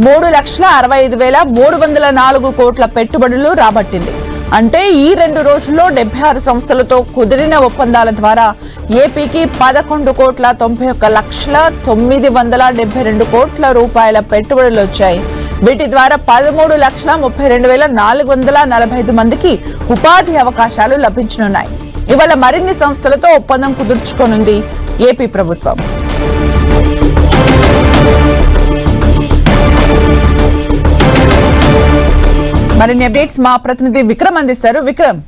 మూడు లక్షల అరవై ఐదు వేల మూడు వందల నాలుగు కోట్ల పెట్టుబడులు రాబట్టింది. అంటే ఈ రెండు రోజుల్లో డెబ్బై ఆరు సంస్థలతో కుదిరిన ఒప్పందాల ద్వారా ఏపీకి పదకొండు కోట్ల తొంభై ఒక్క లక్షల తొమ్మిది వందల డెబ్బై రెండు కోట్ల రూపాయల పెట్టుబడులు వచ్చాయి. వీటి ద్వారా పదమూడు లక్షల ముప్పై రెండు వేల నాలుగు వందల నలభై ఐదు మందికి ఉపాధి అవకాశాలు లభించనున్నాయి. ఇవాళ మరిన్ని సంస్థలతో ఒప్పందం కుదుర్చుకోనుంది ఏపీ ప్రభుత్వం. మరిన్ని అప్డేట్స్ మా ప్రతినిధి విక్రమ్ అందిస్తారు. విక్రమ్.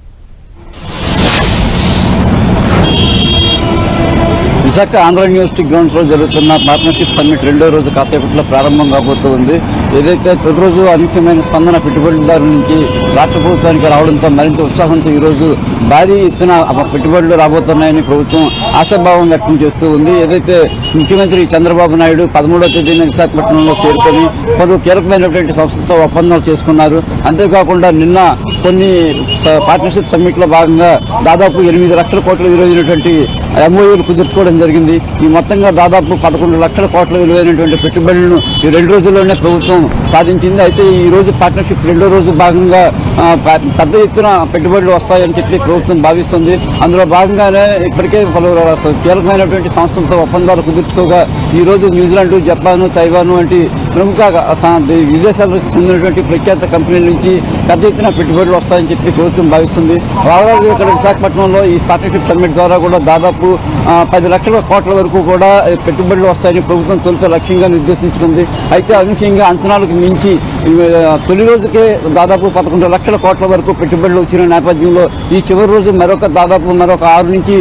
విశాఖ ఆంధ్ర యూనివర్సిటీ గ్రౌండ్స్లో జరుగుతున్న పార్ట్నర్షిప్ సమ్మిట్ రెండో రోజు కాసేపట్లో ప్రారంభం కాబోతుంది. ఏదైతే తొలి రోజు అనూహ్యమైన స్పందన పెట్టుబడిదారుల నుంచి రాష్ట్ర ప్రభుత్వానికి రావడంతో మరింత ఉత్సాహంతో ఈరోజు భారీ ఎత్తున పెట్టుబడులు రాబోతున్నాయని ప్రభుత్వం ఆశాభావం వ్యక్తం చేస్తూ ఉంది. ఏదైతే ముఖ్యమంత్రి చంద్రబాబు నాయుడు పదమూడవ తేదీన విశాఖపట్నంలో చేరుకొని పలు కీలకమైనటువంటి సంస్థతో ఒప్పందాలు చేసుకున్నారు. అంతేకాకుండా నిన్న కొన్ని పార్ట్నర్షిప్ సమ్మిట్లో భాగంగా దాదాపు ఎనిమిది లక్షల కోట్ల విలువైనటువంటి ఎంఓయూలు కుదుర్చుకోవడం జరిగింది. ఈ మొత్తంగా దాదాపు పదకొండు లక్షల కోట్ల విలువైనటువంటి పెట్టుబడులను ఈ రెండు రోజుల్లోనే ప్రభుత్వం సాధించింది. అయితే ఈ రోజు పార్ట్నర్షిప్ రెండో రోజు భాగంగా పెద్ద ఎత్తున పెట్టుబడులు వస్తాయని చెప్పి ప్రభుత్వం భావిస్తుంది. అందులో భాగంగానే ఇప్పటికే పలు కీలకమైనటువంటి సంస్థలతో ఒప్పందాలు కుదుర్చుకోగా ఈ రోజు న్యూజిలాండ్ జపాన్ తైవాన్ వంటి ప్రముఖ విదేశాలకు చెందినటువంటి ప్రఖ్యాత కంపెనీల నుంచి పెద్ద ఎత్తున పెట్టుబడులు వస్తాయని చెప్పి ప్రభుత్వం భావిస్తుంది. ఓవరాల్ ఇక్కడ విశాఖపట్నంలో ఈ పార్ట్నర్షిప్ సమ్మిట్ ద్వారా కూడా దాదాపు పది లక్షల కోట్ల వరకు కూడా పెట్టుబడులు వస్తాయని ప్రభుత్వం తొలుత లక్ష్యంగా నిర్దేశించుకుంది. అయితే అనూహ్యంగా అంచనాలకు మించి తొలి రోజుకే దాదాపు పదకొండు లక్షల కోట్ల వరకు పెట్టుబడులు వచ్చిన నేపథ్యంలో ఈ చివరి రోజు మరొక దాదాపు మరొక ఆరు నుంచి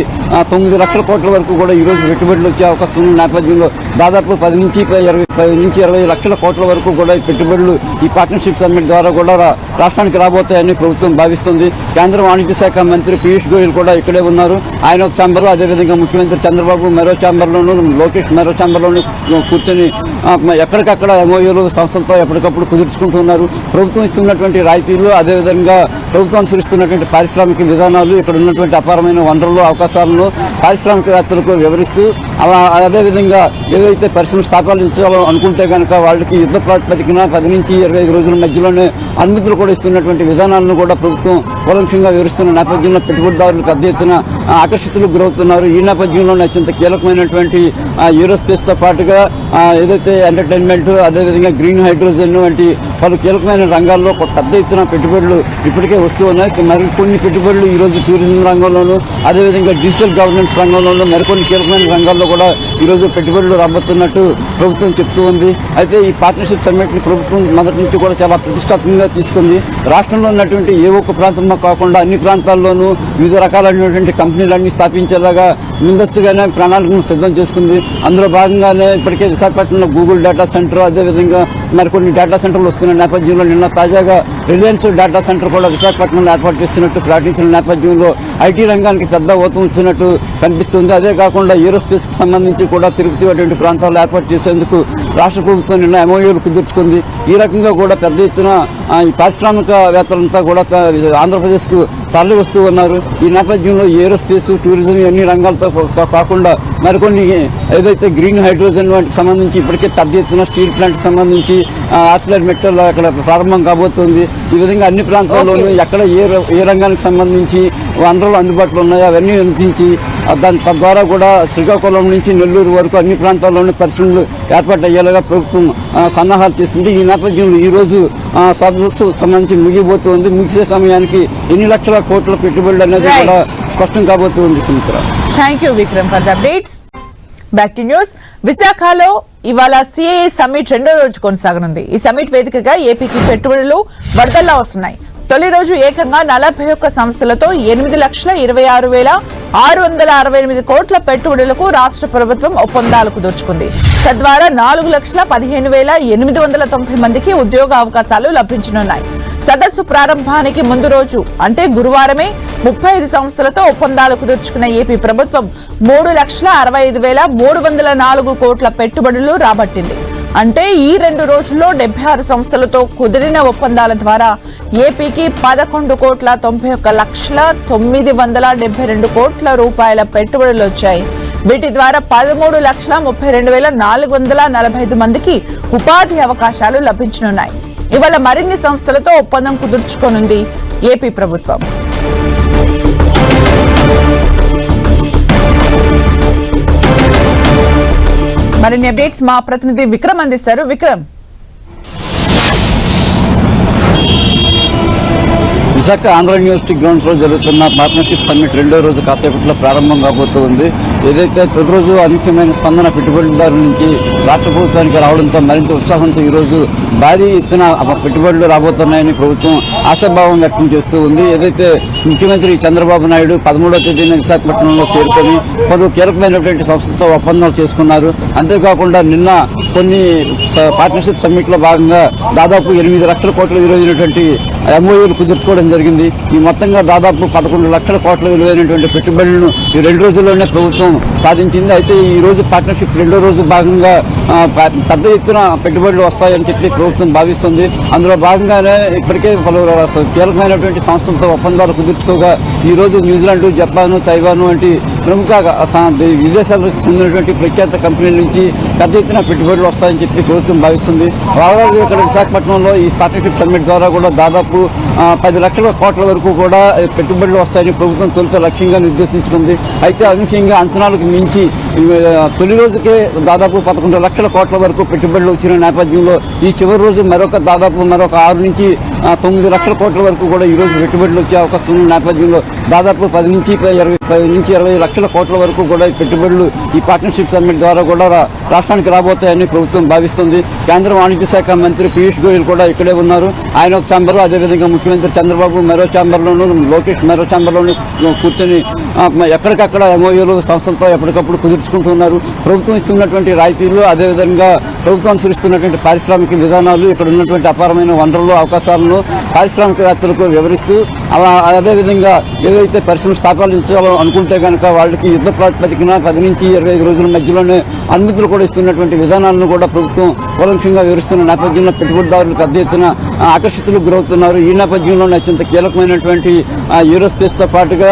తొమ్మిది లక్షల కోట్ల వరకు కూడా ఈ రోజు పెట్టుబడులు వచ్చే అవకాశం ఉన్న నేపథ్యంలో దాదాపు పది నుంచి ఇరవై పది నుంచి ఇరవై లక్షల కోట్ల వరకు కూడా ఈ పెట్టుబడులు ఈ పార్ట్నర్షిప్ సమ్మిట్ ద్వారా కూడా రా- రాష్ట్రానికి రాబోతాయని ప్రభుత్వం భావిస్తుంది. కేంద్ర వాణిజ్య శాఖ మంత్రి పీయూష్ గోయల్ కూడా ఇక్కడే ఉన్నారు. ఆయన ఒక ఛాంబర్ అదేవిధంగా ముఖ్యమంత్రి చంద్రబాబు మరో ఛాంబర్లోను లోకేష్ మరో ఛాంబర్లోను కూర్చొని ఎక్కడికక్కడ ఎంఓయూలు సంస్థలతో ఎప్పటికప్పుడు కుదుర్చుకుంటున్నారు ప్రభుత్వం ఇస్తున్నటువంటి రాయితీలు అదేవిధంగా ప్రభుత్వం అనుసరిస్తున్నటువంటి పారిశ్రామిక విధానాలు ఇక్కడ ఉన్నటువంటి అపారమైన వనరులు అవకాశాలను పారిశ్రామికవేత్తలకు వివరిస్తూ అలా అదేవిధంగా ఏవైతే పరిశ్రమ స్థాపించాలో అనుకుంటే కనుక వాళ్ళకి యుద్ధ ప్రాతిపదికన పది నుంచి ఇరవై ఐదు రోజుల మధ్యలోనే అనుమతులు కూడా ఇస్తున్నటువంటి విధానాలను కూడా ప్రభుత్వం కూలంకంగా వివరిస్తున్న నేపథ్యంలో పెట్టుబడిదారులకు పెద్ద ఎత్తున ఆకర్షితులు ఆకర్షితులకు గురవుతున్నారు. ఈ నేపథ్యంలోనే అత్యంత కీలకమైనటువంటి యూరోస్పేస్తో పాటుగా ఏదైతే ఎంటర్టైన్మెంట్ అదేవిధంగా గ్రీన్ హైడ్రోజన్ వంటి పలు కీలకమైన రంగాల్లో ఒక పెద్ద ఎత్తున పెట్టుబడులు ఇప్పటికే వస్తూ ఉన్నాయి. మరి కొన్ని పెట్టుబడులు ఈ రోజు టూరిజం రంగంలోనూ అదేవిధంగా డిజిటల్ గవర్నెన్స్ రంగంలోనూ మరికొన్ని కీలకమైన రంగాల్లో కూడా ఈ రోజు పెట్టుబడులు రాబోతున్నట్టు ప్రభుత్వం చెప్తూ ఉంది. అయితే ఈ పార్ట్నర్షిప్ సమ్మిట్ని ప్రభుత్వం మొదటి నుంచి కూడా చాలా ప్రతిష్టాత్మకంగా తీసుకుంది. రాష్ట్రంలో ఉన్నటువంటి ఏ ఒక్క ప్రాంతంలో కాకుండా అన్ని ప్రాంతాల్లోనూ వివిధ రకాలైనటువంటి కంపెనీ కంపెనీలన్నీ స్థాపించేలాగా ముందస్తుగానే ప్రణాళికను సిద్ధం చేసుకుంది. అందులో భాగంగానే ఇప్పటికే విశాఖపట్నంలో గూగుల్ డేటా సెంటర్ అదేవిధంగా మరికొన్ని డేటా సెంటర్లు వస్తున్న నేపథ్యంలో నిన్న తాజాగా రిలయన్స్ డేటా సెంటర్ కూడా విశాఖపట్నంలో ఏర్పాటు చేస్తున్నట్టు ప్రకటించిన నేపథ్యంలో ఐటీ రంగానికి పెద్ద ఊతం ఇచ్చినట్టు కనిపిస్తుంది. అదే కాకుండా ఏరోస్పేస్కి సంబంధించి కూడా తిరుపతి వంటి ప్రాంతాల్లో ఏర్పాటు చేసేందుకు రాష్ట్ర ప్రభుత్వం నిన్న ఎంఓయూలు కుదుర్చుకుంది. ఈ రకంగా కూడా పెద్ద ఎత్తున ఈ పారిశ్రామికవేత్తలంతా కూడా ఆంధ్రప్రదేశ్కు తరలి వస్తూ ఉన్నారు. ఈ నేపథ్యంలో ఏరోస్పేస్ టూరిజం ఇవన్నీ రంగాలతో కాకుండా మరికొన్ని ఏదైతే గ్రీన్ హైడ్రోజన్ వాటికి సంబంధించి ఇప్పటికే పెద్ద ఎత్తున స్టీల్ ప్లాంట్కి సంబంధించి ఆక్సిలర్ మెటల్ అక్కడ ప్రారంభం కాబోతుంది. ఈ విధంగా అన్ని ప్రాంతాల్లోనూ ఎక్కడ ఏ ఏ రంగానికి సంబంధించి వనరులు అందుబాటులో ఉన్నాయో అవన్నీ వినిపించి ఆ, దాని తద్వారా కూడా శ్రీకాకుళం నుంచి నెల్లూరు వరకు అన్ని ప్రాంతాల్లోనూ పరిశ్రమలు ఏర్పాటు అయ్యేలాగా ప్రభుత్వం సన్నాహాలు చేస్తుంది. ఈ నేపథ్యంలో ఈ రోజు ఆ, సదస్సు సంబంధించి ముగిపోతుంది ముగిసే సమయానికి ఎన్ని లక్షల కోట్ల పెట్టుబడులు అనేది. కూడా స్పష్టం కాబోతుంది Sumitra. Thank you Vikram for the updates back to news విశాఖలో ఇవాళ సిఏఏ సమ్మిట్ రెండో రోజు కొనసాగనుంది. ఈ సమ్మిట్ వేదికగా ఏపీకి పెట్టుబడులు వరదల్లా వస్తున్నాయి. తొలి రోజు ఏకంగా నలభై ఒక్క సంస్థలతో ఎనిమిది లక్షల ఇరవై ఆరు వేల ఆరు వందల అరవై ఎనిమిది కోట్ల పెట్టుబడులకు రాష్ట్ర ప్రభుత్వం ఒప్పందాలు కుదుర్చుకుంది తద్వారా నాలుగు లక్షల పదిహేను వేల ఎనిమిది వందల తొంభై మందికి ఉద్యోగ అవకాశాలు లభించనున్నాయి. సదస్సు ప్రారంభానికి ముందు రోజు అంటే గురువారమే ముప్పై ఐదు సంస్థలతో ఒప్పందాలు కుదుర్చుకున్న ఏపీ ప్రభుత్వం మూడు లక్షల అరవై ఐదు వేల మూడు వందల నాలుగు కోట్ల పెట్టుబడులు రాబట్టింది. అంటే ఈ రెండు రోజుల్లో డెబ్బై ఆరు సంస్థలతో కుదిరిన ఒప్పందాల ద్వారా ఏపీకి పదకొండు కోట్ల తొంభై ఒక్క లక్షల తొమ్మిది వందల డెబ్బై రెండు కోట్ల రూపాయల పెట్టుబడులు వచ్చాయి. వీటి ద్వారా పదమూడు లక్షల ముప్పై రెండు వేల నాలుగు వందల నలభై ఐదు మందికి ఉపాధి అవకాశాలు లభించనున్నాయి. ఇవాళ మరిన్ని సంస్థలతో ఒప్పందం కుదుర్చుకోనుంది ఏపీ ప్రభుత్వం. మరిన్ని అప్డేట్స్ మా ప్రతినిధి విక్రమ్ అందిస్తారు. విక్రమ్. విశాఖ ఆంధ్ర యూనివర్సిటీ గ్రౌండ్స్లో జరుగుతున్న పార్ట్నర్షిప్ సమ్మిట్ రెండో రోజు కాసేపట్లో ప్రారంభం కాబోతుంది. ఏదైతే తొలి రోజు అనూహ్యమైన స్పందన పెట్టుబడిదారుల నుంచి రాష్ట్ర ప్రభుత్వానికి రావడంతో మరింత ఉత్సాహంతో ఈ రోజు భారీ ఎత్తున పెట్టుబడులు రాబోతున్నాయని ప్రభుత్వం ఆశాభావం వ్యక్తం చేస్తూ ఉంది. ఏదైతే ముఖ్యమంత్రి చంద్రబాబు నాయుడు పదమూడవ తేదీన విశాఖపట్నంలో చేరుకొని పలు కీలకమైనటువంటి సంస్థతో ఒప్పందాలు చేసుకున్నారు. అంతేకాకుండా నిన్న కొన్ని పార్ట్నర్షిప్ సమ్మిట్లో భాగంగా దాదాపు ఎనిమిది లక్షల కోట్ల విలువైనటువంటి ఎంఓయూలు కుదుర్చుకోవడం జరిగింది. ఈ మొత్తంగా దాదాపు పదకొండు లక్షల కోట్ల విలువైనటువంటి పెట్టుబడులను ఈ రెండు రోజుల్లోనే ప్రభుత్వం సాధించింది. అయితే ఈ రోజు పార్ట్నర్షిప్ రెండో రోజు భాగంగా పెద్ద ఎత్తున పెట్టుబడులు వస్తాయని చెప్పి ప్రభుత్వం భావిస్తుంది. అందులో భాగంగానే ఇప్పటికే పలు కీలకమైనటువంటి సంస్థలతో ఒప్పందాలు కుదుర్చుకోగా ఈ రోజు న్యూజిలాండ్ జపాన్ తైవాన్ వంటి ప్రముఖ విదేశాలకు చెందినటువంటి ప్రఖ్యాత కంపెనీల నుంచి పెద్ద ఎత్తున పెట్టుబడులు వస్తాయని చెప్పి ప్రభుత్వం భావిస్తుంది. ఓవరాల్ ఇక్కడ విశాఖపట్నంలో ఈ పార్ట్నర్షిప్ సమ్మిట్ ద్వారా కూడా దాదాపు పది లక్షల కోట్ల వరకు కూడా పెట్టుబడులు వస్తాయని ప్రభుత్వం తొలుత లక్ష్యంగా నిర్దేశించుకుంది. అయితే అనూహ్యంగా అంచనాలకు మించి తొలి రోజుకే దాదాపు పదకొండు లక్షల కోట్ల వరకు పెట్టుబడులు వచ్చిన నేపథ్యంలో ఈ చివరి రోజు మరొక దాదాపు మరొక ఆరు నుంచి తొమ్మిది లక్షల కోట్ల వరకు కూడా ఈ రోజు పెట్టుబడులు వచ్చే అవకాశం ఉన్న నేపథ్యంలో దాదాపు పది నుంచి ఇరవై పది నుంచి ఇరవై లక్షల కోట్ల వరకు కూడా ఈ పెట్టుబడులు ఈ పార్ట్నర్షిప్ సమ్మిట్ ద్వారా కూడా రా- రాష్ట్రానికి రాబోతాయని ప్రభుత్వం భావిస్తుంది. కేంద్ర వాణిజ్య శాఖ మంత్రి పీయూష్ గోయల్ కూడా ఇక్కడే ఉన్నారు. ఆయన ఒక ఛాంబర్ అదేవిధంగా ముఖ్యమంత్రి చంద్రబాబు మరో ఛాంబర్లోను లోకేష్ మరో ఛాంబర్లోను కూర్చొని ఎక్కడికక్కడ ఎంఓయూలు సంస్థలతో ఎప్పటికప్పుడు కుదుర్చుకుంటున్నారు ప్రభుత్వం ఇస్తున్నటువంటి రాయితీలు అదేవిధంగా ప్రభుత్వం అనుసరిస్తున్నటువంటి పారిశ్రామిక విధానాలు ఇక్కడ ఉన్నటువంటి అపారమైన వనరులు అవకాశాలను పారిశ్రామికవేత్తలకు వివరిస్తూ అలా అదేవిధంగా ఏవైతే పరిశ్రమ స్థాపించాలో అనుకుంటే కనుక వాళ్ళకి యుద్ధ ప్రాతిపదికన పది నుంచి ఇరవై ఐదు రోజుల మధ్యలోనే అనుమతులు కూడా ఇస్తున్నటువంటి విధానాలను కూడా ప్రభుత్వం కూలంక్షంగా వివరిస్తున్న నేపథ్యంలో పెట్టుబడిదారులు పెద్ద ఎత్తున ఆకర్షితులకు గురవుతున్నారు. ఈ నేపథ్యంలో అత్యంత కీలకమైనటువంటి యూరోస్పేస్తో పాటుగా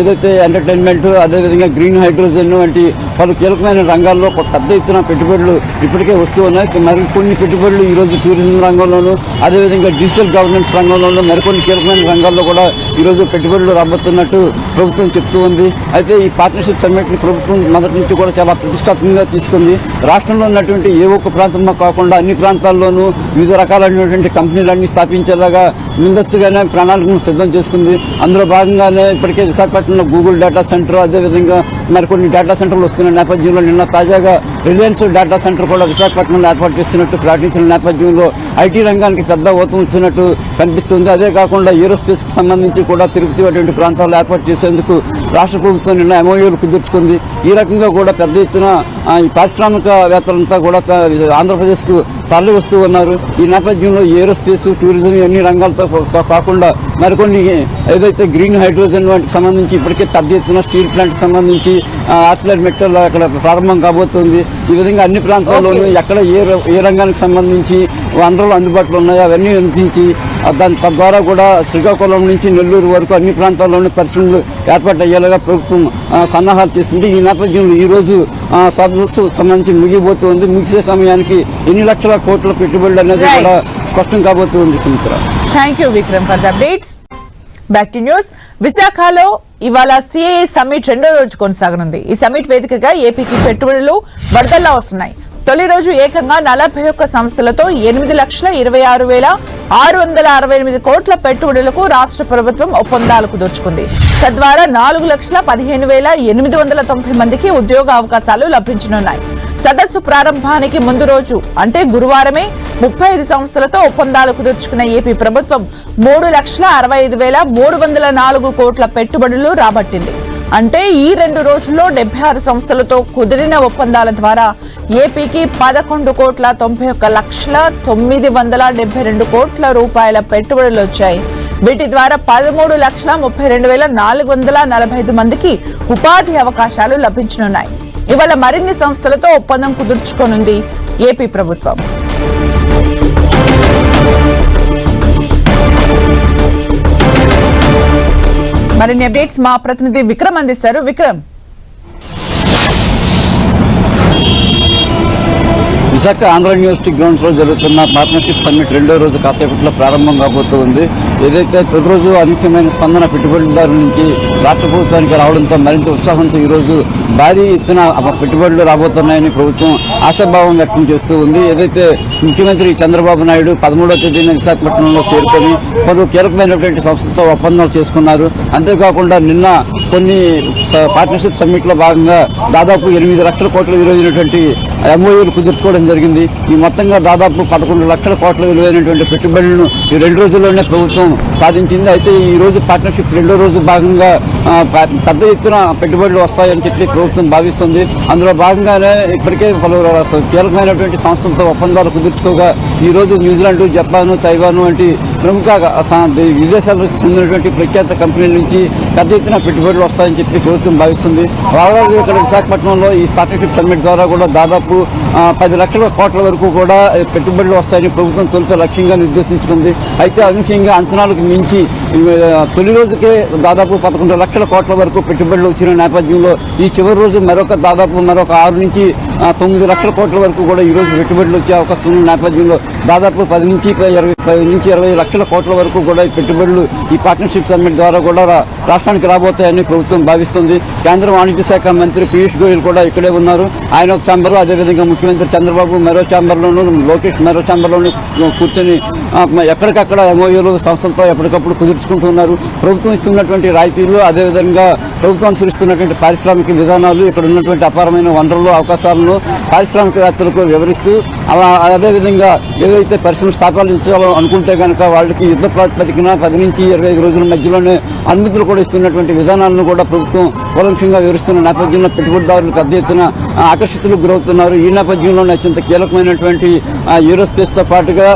ఏదైతే ఎంటర్టైన్మెంట్ అదేవిధంగా గ్రీన్ హైడ్రోజన్ వంటి పలు కీలకమైన రంగాల్లో ఒక పెద్ద ఎత్తున పెట్టుబడులు ఇప్పటికే వస్తూ ఉన్నాయి. మరి కొన్ని పెట్టుబడులు ఈరోజు టూరిజం రంగంలోనూ అదేవిధంగా డిజిటల్ గవర్నెన్స్ రంగంలోనూ మరికొన్ని కీలకమైన రంగాల్లో కూడా ఈ రోజు పెట్టుబడులు రాబోతున్నట్టు ప్రభుత్వం చెప్తూ ఉంది. అయితే ఈ పార్ట్నర్షిప్ సమ్మిట్ని ప్రభుత్వం మొదటి నుంచి కూడా చాలా ప్రతిష్టాత్మకంగా తీసుకుంది. రాష్ట్రంలో ఉన్నటువంటి ఏ ఒక్క ప్రాంతంలో కాకుండా అన్ని ప్రాంతాల్లోనూ వివిధ రకాలైనటువంటి కంపెనీ కంపెనీలన్నీ స్థాపించేలాగా ముందస్తుగానే ప్రణాళికను సిద్ధం చేసుకుంది. అందులో భాగంగానే ఇప్పటికే విశాఖపట్నంలో గూగుల్ డేటా సెంటర్ అదేవిధంగా మరికొన్ని డేటా సెంటర్లు వస్తున్న నేపథ్యంలో నిన్న తాజాగా రిలయన్స్ డేటా సెంటర్ కూడా విశాఖపట్నంలో ఏర్పాటు చేస్తున్నట్టు ప్రకటించిన నేపథ్యంలో ఐటీ రంగానికి పెద్ద ఊతం ఇచ్చినట్టు కనిపిస్తుంది. అదే కాకుండా ఏరోస్పేస్కి సంబంధించి కూడా తిరుపతి వంటి ప్రాంతాల్లో ఏర్పాటు చేసేందుకు రాష్ట్ర ప్రభుత్వం నిన్న ఎంఓయూలు కుదుర్చుకుంది. ఈ రకంగా కూడా పెద్ద ఎత్తున ఈ పారిశ్రామికవేత్తలంతా కూడా ఆంధ్రప్రదేశ్కు తరలి వస్తూ ఉన్నారు. ఈ నేపథ్యంలో ఏరోస్పేస్ టూరిజం ఇవన్నీ రంగాలతో కాకుండా మరికొన్ని ఏదైతే గ్రీన్ హైడ్రోజన్ వాటికి సంబంధించి ఇప్పటికే పెద్ద ఎత్తున స్టీల్ ప్లాంట్కి సంబంధించి ఆక్సిలర్ మెటల్ అక్కడ ప్రారంభం కాబోతుంది. ఈ విధంగా అన్ని ప్రాంతాల్లోనూ ఎక్కడ ఏ ఏ రంగానికి సంబంధించి వనరులు అందుబాటులో ఉన్నాయో అవన్నీ వినిపించి దాని తద్వారా కూడా శ్రీకాకుళం నుంచి నెల్లూరు వరకు అన్ని ప్రాంతాల్లోనూ పరిశ్రమలు ఏర్పాటు అయ్యేలాగా ప్రభుత్వం సన్నాహాలు చేస్తుంది. ఈ నేపథ్యంలో ఈ రోజు ఆ, సదస్సు సంబంధించి ముగిపోతుంది ముగిసే సమయానికి ఎన్ని లక్షల కోట్ల పెట్టుబడులు అనేది. కూడా స్పష్టం కాబోతుంది Sumitra. Thank you Vikram for the updates back to news. విశాఖలో ఇవాళ సిఏఏ సమ్మిట్ రెండో రోజు కొనసాగనుంది. ఈ సమ్మిట్ వేదికగా ఏపీకి పెట్టుబడులు వరదల్లా వస్తున్నాయి. తొలి రోజు ఏకంగా నలభై ఒక్క సంస్థలతో ఎనిమిది లక్షల ఇరవై ఆరు వేల ఆరు వందల అరవై ఎనిమిది కోట్ల పెట్టుబడులకు రాష్ట్ర ప్రభుత్వం ఒప్పందాలు కుదుర్చుకుంది తద్వారా నాలుగు లక్షల పదిహేను వేల ఎనిమిది వందల తొంభై మందికి ఉద్యోగ అవకాశాలు లభించనున్నాయి. సదస్సు ప్రారంభానికి ముందు రోజు అంటే గురువారమే ముప్పై ఐదు సంస్థలతో ఒప్పందాలు కుదుర్చుకున్న ఏపీ ప్రభుత్వం మూడు లక్షల అరవై ఐదు వేల మూడు వందల నాలుగు కోట్ల పెట్టుబడులు రాబట్టింది. అంటే ఈ రెండు రోజుల్లో డెబ్బై ఆరు సంస్థలతో కుదిరిన ఒప్పందాల ద్వారా ఏపీకి పదకొండు కోట్ల తొంభై ఒక్క లక్షల తొమ్మిది వందల డెబ్బై రెండు కోట్ల రూపాయల పెట్టుబడులు వచ్చాయి. వీటి ద్వారా పదమూడు లక్షల ముప్పై రెండు వేల నాలుగు వందల నలభై ఐదు మందికి ఉపాధి అవకాశాలు లభించనున్నాయి. ఇవాళ మరిన్ని సంస్థలతో ఒప్పందం కుదుర్చుకోనుంది ఏపీ ప్రభుత్వం. మరిన్ని అప్డేట్స్ మా ప్రతినిధి విక్రమ్ అందిస్తారు. విక్రమ్. విశాఖ ఆంధ్ర యూనివర్సిటీ గ్రౌండ్స్లో జరుగుతున్న పార్ట్నర్షిప్ సమ్మిట్ రెండో రోజు కాసేపట్లో ప్రారంభం కాబోతుంది ఏదైతే తొలి రోజు అనూహ్యమైన స్పందన పెట్టుబడిదారుల నుంచి రాష్ట్ర ప్రభుత్వానికి రావడంతో మరింత ఉత్సాహంతో ఈ రోజు భారీ ఎత్తున పెట్టుబడులు రాబోతున్నాయని ప్రభుత్వం ఆశాభావం వ్యక్తం చేస్తూ ఉంది. ఏదైతే ముఖ్యమంత్రి చంద్రబాబు నాయుడు పదమూడవ తేదీన విశాఖపట్నంలో చేరుకొని పలు కీలకమైనటువంటి సంస్థతో ఒప్పందాలు చేసుకున్నారు. అంతేకాకుండా నిన్న కొన్ని పార్ట్నర్షిప్ సమ్మిట్లో భాగంగా దాదాపు ఎనిమిది లక్షల కోట్ల విలువైనటువంటి ఎంఓయూలు కుదుర్చుకోవడం జరిగింది. ఈ మొత్తంగా దాదాపు పదకొండు లక్షల కోట్ల విలువైనటువంటి పెట్టుబడులను ఈ రెండు రోజుల్లోనే ప్రభుత్వం సాధించింది. అయితే ఈ రోజు పార్ట్నర్షిప్ రెండో రోజు భాగంగా పెద్ద ఎత్తున పెట్టుబడులు వస్తాయని చెప్పి ప్రభుత్వం భావిస్తుంది. అందులో భాగంగానే ఇప్పటికే పలు కీలకమైనటువంటి సంస్థలతో ఒప్పందాలు కుదుర్చుకోగా ఈ రోజు న్యూజిలాండ్ జపాను తైవాన్ వంటి ప్రముఖ విదేశాలకు చెందినటువంటి ప్రఖ్యాత కంపెనీల నుంచి పెద్ద ఎత్తున పెట్టుబడులు వస్తాయని చెప్పి ప్రభుత్వం భావిస్తుంది. ఓవరాల్ ఇక్కడ విశాఖపట్నంలో ఈ పార్ట్నర్షిప్ సమ్మిట్ ద్వారా కూడా దాదాపు పది లక్షల కోట్ల వరకు కూడా పెట్టుబడులు వస్తాయని ప్రభుత్వం తొలుత లక్ష్యంగా నిర్దేశించుకుంది. అయితే అనూహ్యంగా అంచనాలకు మించి తొలి రోజుకే దాదాపు పదకొండు లక్షల కోట్ల వరకు పెట్టుబడులు వచ్చిన నేపథ్యంలో ఈ చివరి రోజు మరొక దాదాపు మరొక ఆరు నుంచి తొమ్మిది లక్షల కోట్ల వరకు కూడా ఈ రోజు పెట్టుబడులు వచ్చే అవకాశం ఉన్న నేపథ్యంలో దాదాపు పది నుంచి ఇరవై నుంచి ఇరవై లక్షల కోట్ల వరకు కూడా ఈ పెట్టుబడులు ఈ పార్ట్నర్షిప్ సమ్మిట్ ద్వారా కూడా రా- రాష్ట్రానికి రాబోతాయని ప్రభుత్వం భావిస్తుంది. కేంద్ర వాణిజ్య శాఖ మంత్రి పీయూష్ గోయల్ కూడా ఇక్కడే ఉన్నారు. ఆయన ఒక ఛాంబర్లో అదేవిధంగా ముఖ్యమంత్రి చంద్రబాబు మరో ఛాంబర్లోను లోకేష్ మరో ఛాంబర్లోను కూర్చొని ఎక్కడికక్కడ ఎంఓయూలు సంస్థలతో ఎప్పటికప్పుడు కుదుర్చుకుంటున్నారు ప్రభుత్వం ఇస్తున్నటువంటి రాయితీలు అదేవిధంగా ప్రభుత్వం అనుసరిస్తున్నటువంటి పారిశ్రామిక విధానాలు ఇక్కడ ఉన్నటువంటి అపారమైన వనరులు అవకాశాలను పారిశ్రామికవేత్తలకు వివరిస్తూ అలా అదేవిధంగా ఏవైతే పరిశ్రమ స్థాపించాలో అనుకుంటే కనుక వాళ్ళకి యుద్ధ ప్రాతిపదికన పది నుంచి ఇరవై ఐదు రోజుల మధ్యలోనే అనుమతులు కూడా ఇస్తున్నటువంటి విధానాలను కూడా ప్రభుత్వం కూలంక్షంగా వివరిస్తున్న నేపథ్యంలో పెట్టుబడిదారులు పెద్ద ఎత్తున ఆకర్షితులకు గురవుతున్నారు. ఈ నేపథ్యంలో అత్యంత కీలకమైనటువంటి యూరోస్పేస్తో పాటుగా